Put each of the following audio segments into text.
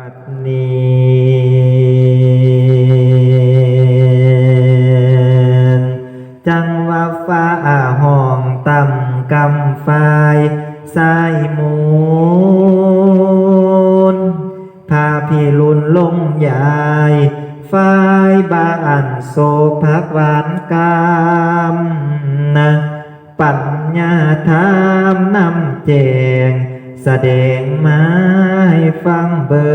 บัดนี้จังว่าฟ้าห้องต่ำกำไฟายสายมูลพาพี่ลุนลงยายฝ้ายบ้านโศกพักหวานกามนะปัญญาธรรมนำแจง แสดงมาให้ฟังเบิ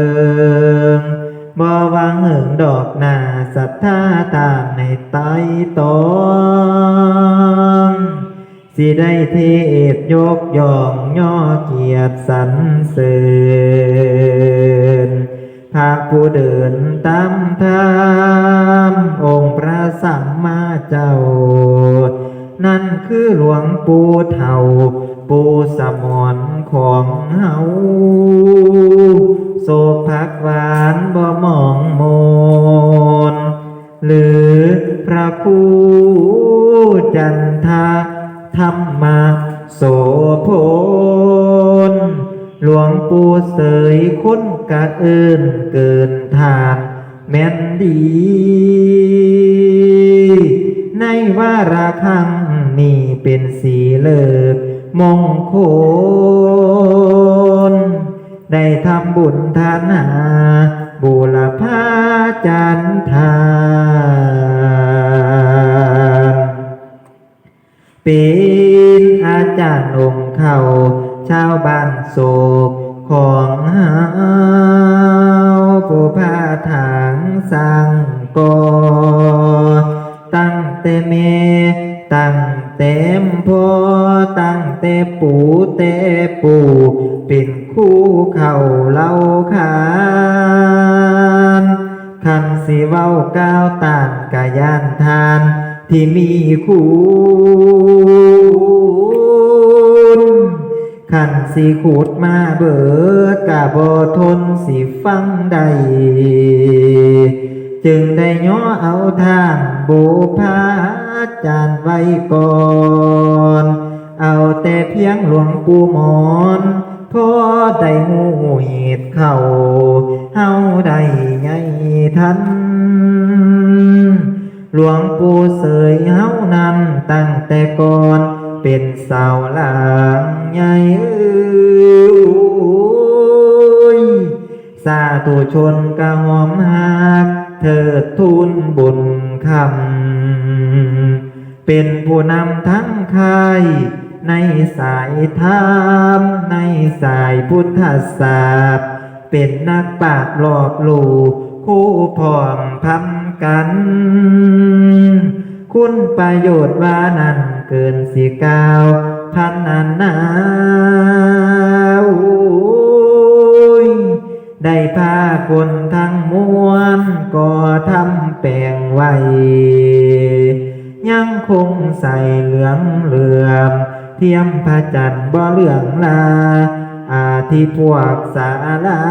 งบ่วางเหิงดอกหน้าศรัทธาตามในไตตองสิได้เทพยกย่องย่อเกียรติสรรเสริญพระผู้เดินตามธรรมองค์พระสัมมาเจ้า นั่นคือหลวงปู่เฒ่า ปูสมอนของเฮาโศกพักหวานบ่มองมนหรือพระครูจันทาธรรมาโสพลหลวงปู่เสยคนกะเอินเกินทานแม่นดี ในว่าราคังนี่เป็นสีเลิก มงคล ได้ทำบุญทานหาบุรพาจันทานเป็นอาจารย์องค์เขาชาวบ้านโศกของเฮาผู้พาทางสร้างก่อตั้งแต่เมตั้งแต่มพอ แต่ปู่แต่ปู่เป็นคู่เข่าเล่าขานคันสิเว้าก้าวตานกะยานทาน ที่มีคุณขันสีขูดมาเบิดกะบ่ทนสิฟังใด จึงได้ย่อเอาทางบูพาจานไว้ก่อน เอาแต่เพียงหลวงปู่หมอนพอได้หูเหตุเข้าเฮาได้ใหญ่ทัน หลวงปู่เสยเฮานั้นตั้งแต่ก่อนเป็นสาวหลางใหญ่เอ้ยสาธุชนกะหอมหักเถิดทูลบุญคำ เป็นผู้นำทั้งค่าย ในสายธรรมในสายพุทธศาสตร์เป็นนักปราชญ์รอบลู่คู่พร้อมพำกัน คุณประโยชน์ว่านั้นเกินสีกาวพันนันนาโอ้ยได้พาคนทั้งมวลก็ทำแปลงไว้ ยังคงใส่เหลืองเหลือม เทียมพระจันทร์บ่เหลืองลา อาทิพวกสาลา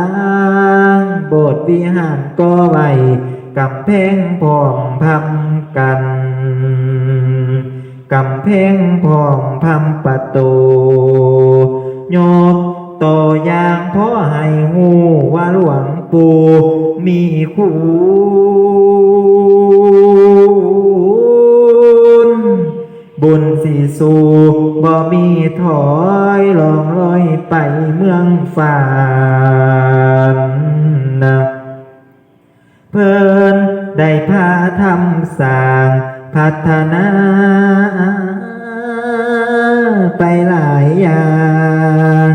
งโบสถ์วิหารก็ไว้กำแพงพร้อมพำกันกำแพงพร้อมพำประตูโยกต่อย่างพ่อให้หูว่าหลวงปู่มีคุณบุญสีสู ฝันนะเพิ่นได้พาทำสร้างพัฒนา ไปหลายอย่าง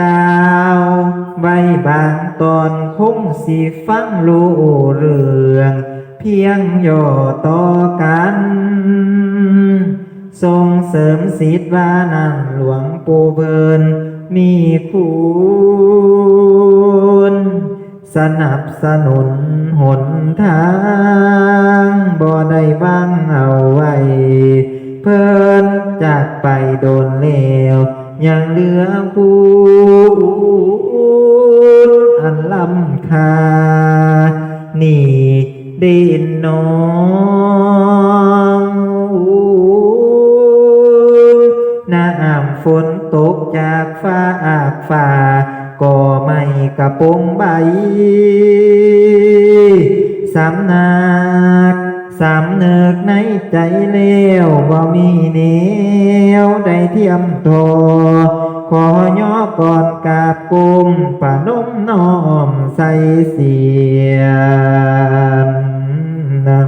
กล่าวไว้บางตอนคงสิฟังรู้เรื่อง เพียงย่อต่อกันส่งเสริมสิทธิ์ว่านั่นหลวงปู่เบิน มีคุณสนับสนุนหนทางบ่ได้บ้างเอาไว้ เพิ่นจากไปโดนเลวยังเหลือคุ น้ำฝนตกจากฟ้าอากฟ้าก็ไม่กระโปรงใบ สำนักสำนึกในใจเลวบ่มีเนียวได้เทียมโทขอย่อก่อนกราบกุมปะนมน้อมใส่เสียนนะ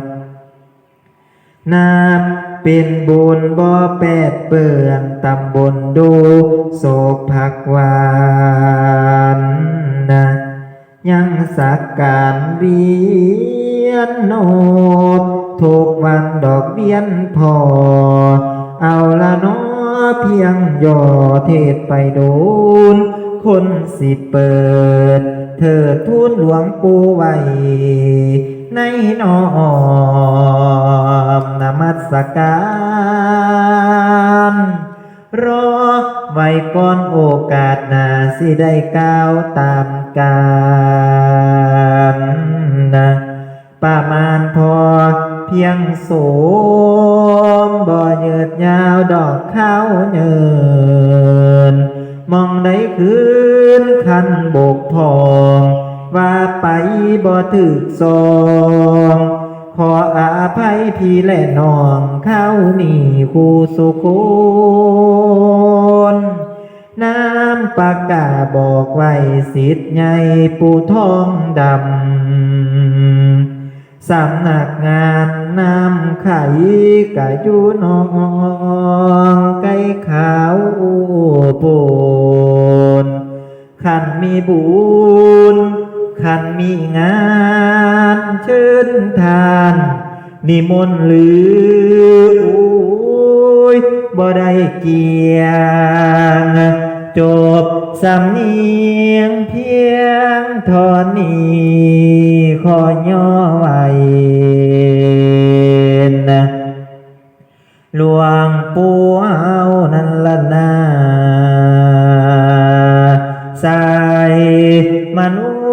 น้ำเป็นบุญบ่แปดเปื้อนตำบลดูโศกผักหวาน สักการเวียนโนดทุกวันดอกเบี้ยนพอ เอาละเนอเพียงย่อเทศไปโดน คนสิเปิด เธอทูลหลวงปู่ไว้ในน้อมนมัสการ รอไว้ก่อนโอกาสหนาสิได้ก้าวตามการนะประมาณพอเพียงโสมบ่เยืดยาวดอกข้าวเนินมองได้คืนคันโบกพอง ว่าไปบ่ถึกซอง ขออาภัยพี่และน้องเข้านี่คู่สุคนน้ำปากกาบอกไว้สิทธิ์ใหญ่ปูทองดำ สำนักงานนำไข่กะยูนองไก่ขาวโปนขันมีบุญขันมีงาน เชิญทาน นิมนต์หรือโอ้ยบ่ได้เกียง จบสำเนียงเพียงทอนนี้ขอย่อไว้นหลวงปู่เอานั่นละนาใส่มนุ